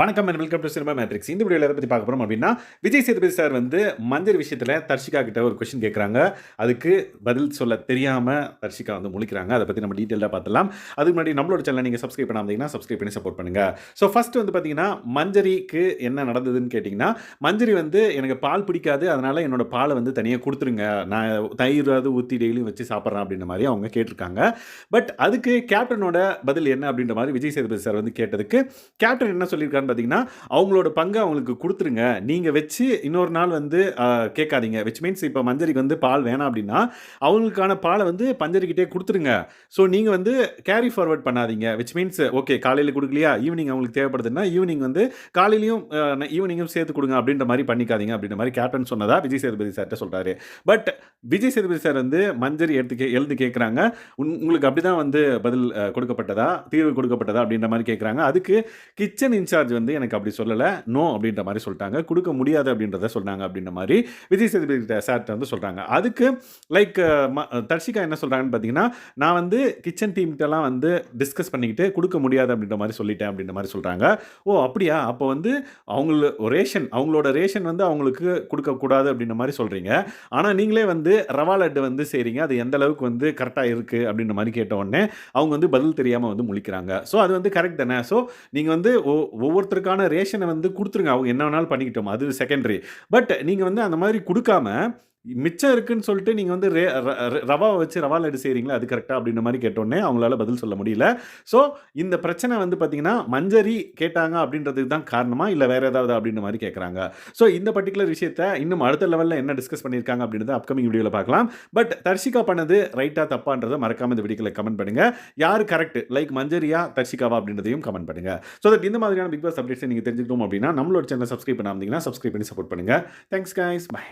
வணக்கம் and welcome to cinema matrix இந்த வீடியோவில் எதை பற்றி பார்க்க போகிறோம் அப்படின்னா விஜய் சேதுபதி சார் வந்து மஞ்சள் விஷயத்தில் தர்ஷிகா கிட்ட ஒரு கொஷின் கேட்குறாங்க அதுக்கு பதில் சொல்ல தெரியாமல் தர்ஷிகா வந்து முழிக்கிறாங்க. அதை பற்றி நம்ம டீட்டெயிலாக பார்த்துலாம் அதுக்கு முன்னாடி நம்மளோட சேனல் நீங்கள் சப்ஸ்கிரைப் பண்ணாமதிங்கன்னா சப்ஸ்கிரைப் பண்ணி சப்போர்ட் பண்ணுங்கள் ஸோ ஃபஸ்ட்டு வந்து பார்த்தீங்கன்னா மஞ்சரிக்கு என்ன நடந்ததுன்னு கேட்டிங்கன்னா மஞ்சரி வந்து எனக்கு பால் பிடிக்காது அதனால் என்னோட பாலை வந்து தனியாக கொடுத்துருங்க. நான் தயிராவது ஊற்றி டெய்லியும் வச்சு சாப்பிட்றேன் அப்படின்ற மாதிரி அவங்க கேட்டிருக்காங்க. பட் அதுக்கு கேப்டனோட பதில் என்ன அப்படின்ற மாதிரி விஜய் சேதுபதி சார் வந்து கேட்டதுக்கு கேப்டன் என்ன சொல்லியிருக்காருன்னு பார்த்தீங்கன்னா அவங்களோட பங்கு அவங்களுக்கு கொடுத்துருங்க. நீங்கள் வச்சு இன்னொரு நாள் வந்து கேட்காதீங்க. விச் மீன்ஸ் இப்போ மஞ்சரிக்கு வந்து பால் வேணாம் அப்படின்னா அவங்களுக்கான பாலை வந்து பஞ்சரிக்கிட்டே கொடுத்துருங்க. ஸோ நீங்கள் வந்து கேரி ஃபார்வர்ட் பண்ணாதீங்க. விச் மீன்ஸ் ஓகே காலையில் கொடுக்கலையா? ஈவினிங் அவங்களுக்கு தேவைப்படுதுன்னா ஈவினிங் வந்து காலையிலையும் ஈவினிங்கும் சேர்த்து கொடுங்க அப்படின்ற மாதிரி பண்ணிக்காதீங்க அப்படின்ற மாதிரி கேப்டன் சொன்னதா விஜய் சேதுபதி சார்கிட்ட சொல்கிறாரு பட் விஜய் சேதுபதி சார் வந்து மஞ்சரி எடுத்து கே எழுந்து கேட்குறாங்க. உங்களுக்கு அப்படி தான் வந்து பதில் கொடுக்கப்பட்டதா? தீர்வு கொடுக்கப்பட்டதா? அப்படின்ற மாதிரி கேட்குறாங்க. அதுக்கு கிச்சன் இன்சார்ஜ் வந்து எனக்கு அப்படி சொல்லலை நோ அப்படின்ற மாதிரி சொல்லிட்டாங்க. கொடுக்க முடியாது அப்படின்றத சொன்னாங்க அப்படின்ற மாதிரி விஜய் சேதுபதி சார்ட்ட வந்து சொல்கிறாங்க அதுக்கு லைக் தர்ஷிகா என்ன சொல்கிறாங்கன்னு பார்த்தீங்கன்னா நான் வந்து கிச்சன் டீம்கிட்டலாம் வந்து டிஸ்கஸ் பண்ணிக்கிட்டு கொடுக்க முடியாது அப்படின்ற மாதிரி சொல்லிட்டேன் அப்படின்ற மாதிரி சொல்கிறாங்க ஓ அப்படியா? அப்போ வந்து அவங்கள ரேஷன் அவங்களோட ரேஷன் வந்து அவங்களுக்கு கொடுக்கக்கூடாது அப்படின்ற மாதிரி சொல்கிறீங்க ஆனால் நீங்களே வந்து ரவா லட்டு வந்து செய்கிறீங்க அது எந்த அளவுக்கு வந்து கரெக்டாக இருக்குது அப்படின்ற மாதிரி கேட்ட உடனே அவங்க வந்து பதில் தெரியாமல் வந்து முழிக்கிறாங்க. ஸோ அது வந்து கரெக்ட் தானே? ஸோ நீங்கள் வந்து ஒ- ஒவ்வொருத்தருக்கான ரேஷனை வந்து கொடுத்துருங்க. அவங்க என்ன வேணாலும் பண்ணிக்கிட்டோம். அது செகண்டரி பட் நீங்கள் வந்து அந்த மாதிரி கொடுக்காம மிச்சம் இருக்குன்னு சொல்லிட்டு நீங்கள் வந்து ரே ர- ர- ரவாவை வச்சு ரவா லட்டு செய்கிறீங்களா அது கரெக்டாக அப்படின்ற மாதிரி கேட்டோன்னே அவங்களால பதில் சொல்ல முடியல. ஸோ இந்த பிரச்சனை வந்து பார்த்தீங்கன்னா மஞ்சரி கேட்டாங்க அப்படின்றதுக்கு தான் காரணமாக இல்லை வேறு ஏதாவது அப்படின்ற மாதிரி கேட்குறாங்க ஸோ இந்த பர்டிகுலர் விஷயத்த இன்னும் அடுத்த லெவலில் என்ன டிஸ்கஸ் பண்ணியிருக்காங்க அப்படின்றத அப்கமிங் வீடியோவில் பார்க்கலாம் பட் தர்ஷிகா பண்ணது ரைட்டாக தப்பான்றதை மறக்காமல் இந்த வீடியோவில் கமெண்ட் பண்ணுங்க. யார் கரெக்ட் லைக் மஞ்சரியா தர்ஷிகாவா அப்படின்றதையும் கமெண்ட் பண்ணுங்க. ஸோ தட் இந்த மாதிரியான பிக் பாஸ் அப்டேட்ஸை நீங்கள் தெரிஞ்சுக்கணும் அப்படின்னா நம்மளோட சேனல் சப்ஸ்கிரைப் பண்ணாமல் சப்ஸ்கிரைப் பண்ணி சப்போர்ட் பண்ணுங்க. Thanks guys bye